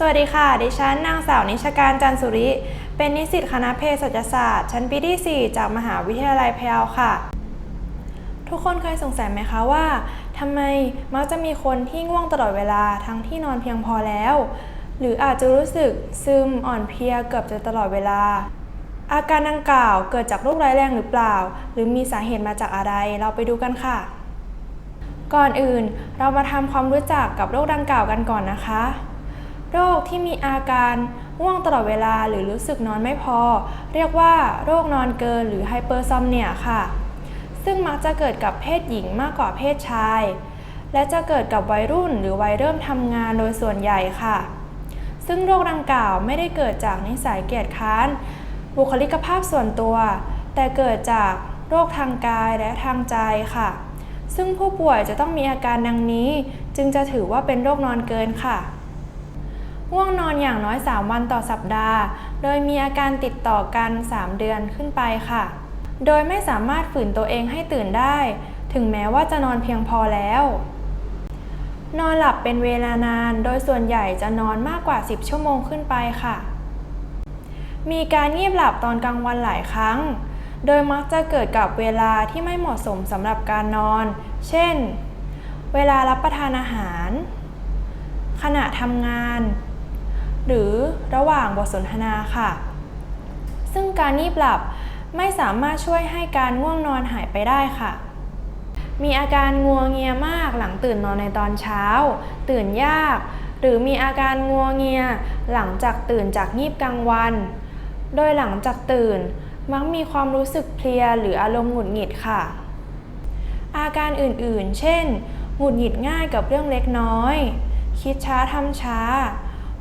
สวัสดีค่ะ ดิฉันนางสาวนิชการจันสุริ เป็นนิสิตคณะเภสัชศาสตร์ ชั้นปีที่ 4 จากมหาวิทยาลัยพะเยาค่ะ ทุกคนเคยสงสัยไหมคะว่าทำไมมักจะมีคนที่ง่วงตลอดเวลาทั้งที่นอนเพียงพอแล้ว หรืออาจจะรู้สึกซึมอ่อนเพลียเกือบจะตลอดเวลา อาการดังกล่าวเกิดจากโรคร้ายแรงหรือเปล่า หรือมีสาเหตุมาจากอะไรเราไปดูกันค่ะ ก่อนอื่นเรามาทำความรู้จักกับโรคดังกล่าวกันก่อนนะคะ โรคที่มีอาการง่วงตลอดเวลาหรือรู้สึกนอนไม่พอ เรียกว่าโรคนอนเกินหรือไฮเปอร์ซอมเนียค่ะ ซึ่งมักจะเกิดกับเพศหญิงมากกว่าเพศชาย และจะเกิดกับวัยรุ่นหรือวัยเริ่มทำงานโดยส่วนใหญ่ค่ะ ซึ่งโรคดังกล่าวไม่ได้เกิดจากนิสัยเกียจค้าน บุคลิกภาพส่วนตัว แต่เกิดจากโรคทางกายและทางใจค่ะ ซึ่งผู้ป่วยจะต้องมีอาการดังนี้ จึงจะถือว่าเป็นโรคนอนเกินค่ะ ง่วงนอนอย่างน้อย 3 วันต่อสัปดาห์ โดยมีอาการติดต่อกัน 3 เดือนขึ้นไปค่ะ โดยไม่สามารถฝืนตัวเองให้ตื่นได้ ถึงแม้ว่าจะนอนเพียงพอแล้ว นอนหลับเป็นเวลานาน โดยส่วนใหญ่จะนอนมากกว่า 10 ชั่วโมงขึ้นไปค่ะ มีการงีบหลับตอนกลางวันหลายครั้ง โดยมักจะเกิดกับเวลาที่ไม่เหมาะสมสำหรับการนอน เช่น เวลารับประทานอาหารขณะทำงาน หรือระหว่างบทสนทนาค่ะ ซึ่งการงีบหลับไม่สามารถช่วยให้การง่วงนอนหายไปได้ค่ะ มีอาการงัวเงียมากหลังตื่นนอนในตอนเช้า ตื่นยาก หรือมีอาการงัวเงียหลังจากตื่นจากงีบกลางวัน โดยหลังจากตื่นมักมีความรู้สึกเพลียหรืออารมณ์หงุดหงิดค่ะ อาการอื่นๆ เช่น หงุดหงิดง่ายกับเรื่องเล็กน้อย คิดช้าทำช้า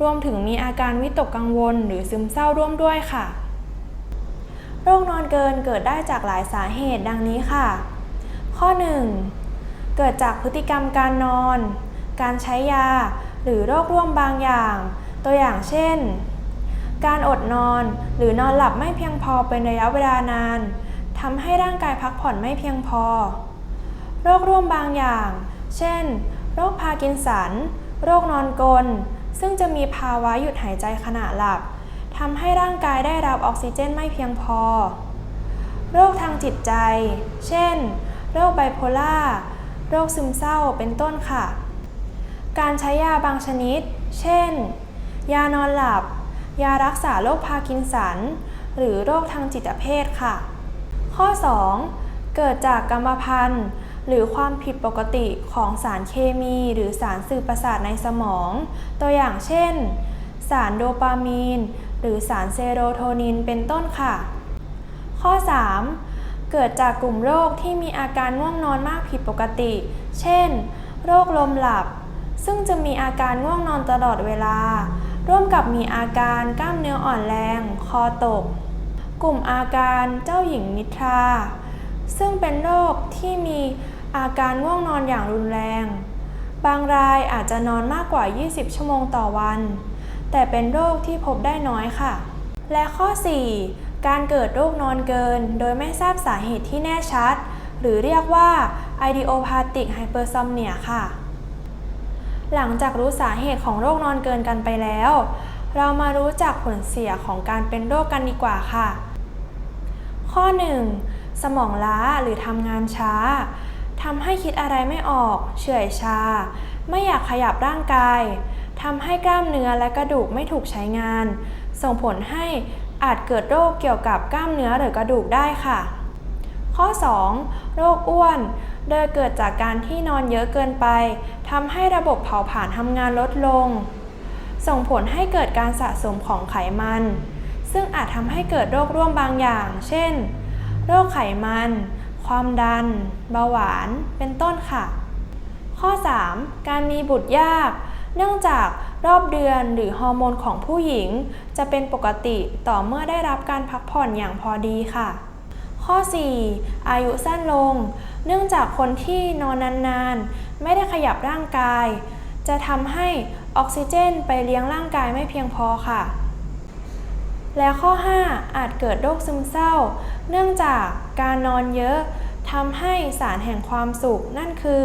รวมถึงมีอาการวิตกกังวลหรือซึมเศร้าร่วมด้วยค่ะ โรคนอนเกินเกิดได้จากหลายสาเหตุดังนี้ค่ะ ข้อ 1. เกิดจากพฤติกรรมการนอน การใช้ยา หรือโรคร่วมบางอย่าง ตัวอย่างเช่น การอดนอนหรือนอนหลับไม่เพียงพอเป็นระยะเวลานานทำให้ร่างกายพักผ่อนไม่เพียงพอ โรคร่วมบางอย่าง เช่น โรคพาร์กินสัน โรคนอนกลน ซึ่งจะมีภาวะหยุดหายใจขณะหลับทำให้ร่างกายได้รับออกซิเจนไม่เพียงพอ โรคทางจิตใจ เช่น โรคไบโพล่า โรคซึมเศร้า เป็นต้นค่ะ การใช้ยาบางชนิด เช่น ยานอนหลับ ยารักษาโรคพาร์กินสัน หรือโรคทางจิตเภทค่ะ ข้อ 2. เกิดจากกรรมพันธุ์ หรือความผิดปกติของสารเคมีหรือสารสื่อประสาทในสมอง ตัวอย่างเช่น สารโดปามีน หรือสารเซโรโทนินเป็นต้นค่ะ ข้อ 3. เกิดจากกลุ่มโรคที่มีอาการง่วงนอนมากผิดปกติ เช่น โรคลมหลับ ซึ่งจะมีอาการง่วงนอนตลอดเวลา ร่วมกับมีอาการกล้ามเนื้ออ่อนแรง คอตก กลุ่มอาการเจ้าหญิงนิทรา ซึ่งเป็นโรคที่มีอาการง่วงนอนอย่างรุนแรง บางรายอาจจะนอนมากกว่า 20 ชั่วโมงต่อวัน แต่เป็นโรคที่พบได้น้อยค่ะ และข้อ 4 การเกิดโรคนอนเกิน โดยไม่ทราบสาเหตุที่แน่ชัด หรือเรียกว่า idiopathic hypersomnia ค่ะ หลังจากรู้สาเหตุของโรคนอนเกินกันไปแล้ว เรามารู้จักผลเสียของการเป็นโรคกันดีกว่าค่ะ ข้อ 1. สมองล้าหรือทำงานช้าทำให้คิดอะไรไม่ออก เฉื่อยชา ไม่อยากขยับร่างกายทำให้กล้ามเนื้อและกระดูกไม่ถูกใช้งาน ส่งผลให้อาจเกิดโรคเกี่ยวกับกล้ามเนื้อหรือกระดูกได้ค่ะ ข้อ 2. โรคอ้วน โดยเกิดจากการที่นอนเยอะเกินไปทำให้ระบบเผาผลาญทำงานลดลง ส่งผลให้เกิดการสะสมของไขมัน ซึ่งอาจทำให้เกิดโรคร่วมบางอย่าง เช่น โรคไขมัน ความดัน เบาหวาน เป็นต้นค่ะ ข้อ 3. การมีบุตรยาก เนื่องจากรอบเดือนหรือฮอร์โมนของผู้หญิง จะเป็นปกติต่อเมื่อได้รับการพักผ่อนอย่างพอดีค่ะ ข้อ 4. อายุสั้นลง เนื่องจากคนที่นอนนานๆ ไม่ได้ขยับร่างกาย จะทำให้ออกซิเจนไปเลี้ยงร่างกายไม่เพียงพอค่ะ และข้อ 5 อาจเกิดโรคซึมเศร้า เนื่องจากการนอนเยอะทำให้สารแห่งความสุข นั่นคือ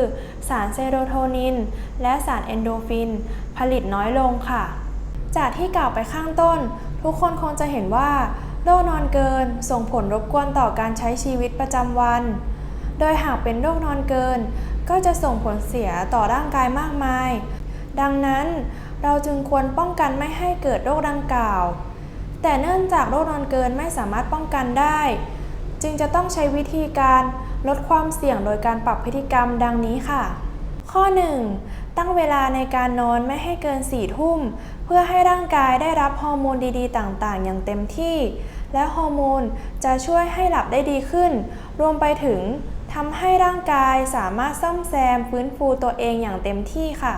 สารเซโรโทนิน และสารเอนโดฟิน ผลิตน้อยลงค่ะ จากที่กล่าวไปข้างต้น ทุกคนคงจะเห็นว่าโรคนอนเกินส่งผลรบกวนต่อการใช้ชีวิตประจำวัน โดยหากเป็นโรคนอนเกิน ก็จะส่งผลเสียต่อร่างกายมากมาย ดังนั้นเราจึงควรป้องกันไม่ให้เกิดโรคดังกล่าว แต่เนื่องจากโรคนอนเกินไม่สามารถป้องกันได้ จึงจะต้องใช้วิธีการลดความเสี่ยงโดยการปรับพฤติกรรมดังนี้ค่ะ ข้อ 1. ตั้งเวลาในการนอนไม่ให้เกิน4ทุ่ม เพื่อให้ร่างกายได้รับฮอร์โมนดีๆ ต่างๆ อย่างเต็มที่ และฮอร์โมนจะช่วยให้หลับได้ดีขึ้น รวมไปถึงทำให้ร่างกายสามารถซ่อมแซมฟื้นฟูตัวเองอย่างเต็มที่ค่ะ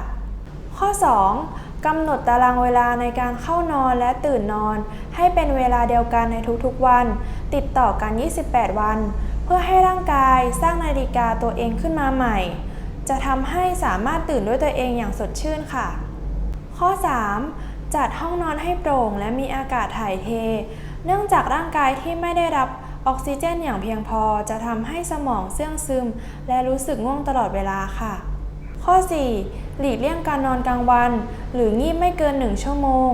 ข้อ 2. กำหนดตารางเวลาในการเข้านอนและตื่นนอน ให้เป็นเวลาเดียวกันในทุกๆวัน ติดต่อกัน 28 วัน เพื่อให้ร่างกายสร้างนาฬิกาตัวเองขึ้นมาใหม่ จะทำให้สามารถตื่นด้วยตัวเองอย่างสดชื่นค่ะ ข้อ 3. จัดห้องนอนให้โปร่งและมีอากาศถ่ายเท เนื่องจากร่างกายที่ไม่ได้รับออกซิเจนอย่างเพียงพอจะทำให้สมองเสื่องซึม และรู้สึกง่วงตลอดเวลาค่ะ ข้อ 4. หลีกเลี่ยงการนอนกลางวัน หรืองีบไม่เกิน 1 ชั่วโมง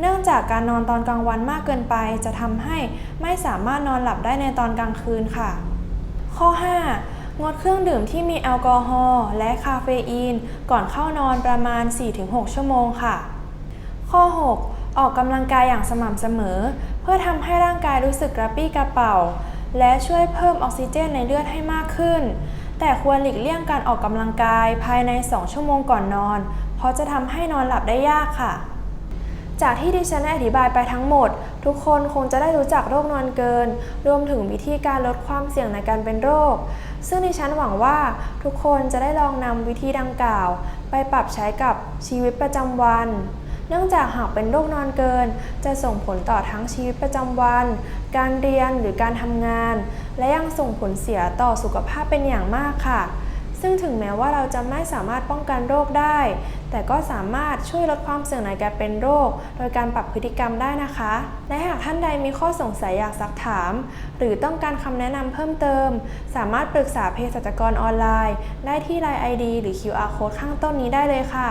เนื่องจากการนอนตอนกลางวันมากเกินไป จะทำให้ไม่สามารถนอนหลับได้ในตอนกลางคืนค่ะ ข้อ 5. งดเครื่องดื่มที่มีแอลกอฮอล์และคาเฟอีน ก่อนเข้านอนประมาณ 4-6 ชั่วโมงค่ะ ข้อ 6. ออกกำลังกายอย่างสม่ำเสมอ เพื่อทำให้ร่างกายรู้สึกกระปี้กระเป๋า และช่วยเพิ่มออกซิเจนในเลือดให้มากขึ้น แต่ควรหลีกเลี่ยงการออกกำลังกายภายใน 2 ชั่วโมงก่อนนอน เพราะจะทำให้นอนหลับได้ยากค่ะ จากที่ดิฉันได้อธิบายไปทั้งหมด ทุกคนคงจะได้รู้จักโรคนอนเกิน รวมถึงวิธีการลดความเสี่ยงในการเป็นโรค ซึ่งดิฉันหวังว่าทุกคนจะได้ลองนำวิธีดังกล่าว ไปปรับใช้กับชีวิตประจำวัน เนื่องจากหากเป็นโรคนอนเกิน จะส่งผลต่อทั้งชีวิตประจำวัน การเรียนหรือการทำงาน และยังส่งผลเสียต่อสุขภาพเป็นอย่างมากค่ะ ซึ่งถึงแม้ว่าเราจะไม่สามารถป้องกันโรคได้ แต่ก็สามารถช่วยลดความเสี่ยงในการเป็นโรค โดยการปรับพฤติกรรมได้นะคะ และหากท่านใดมีข้อสงสัยอยากซักถาม หรือต้องการคำแนะนำเพิ่มเติม สามารถปรึกษาเภสัชกรออนไลน์ ได้ที่ Line ID หรือ QR Code ข้างต้นนี้ได้เลยค่ะ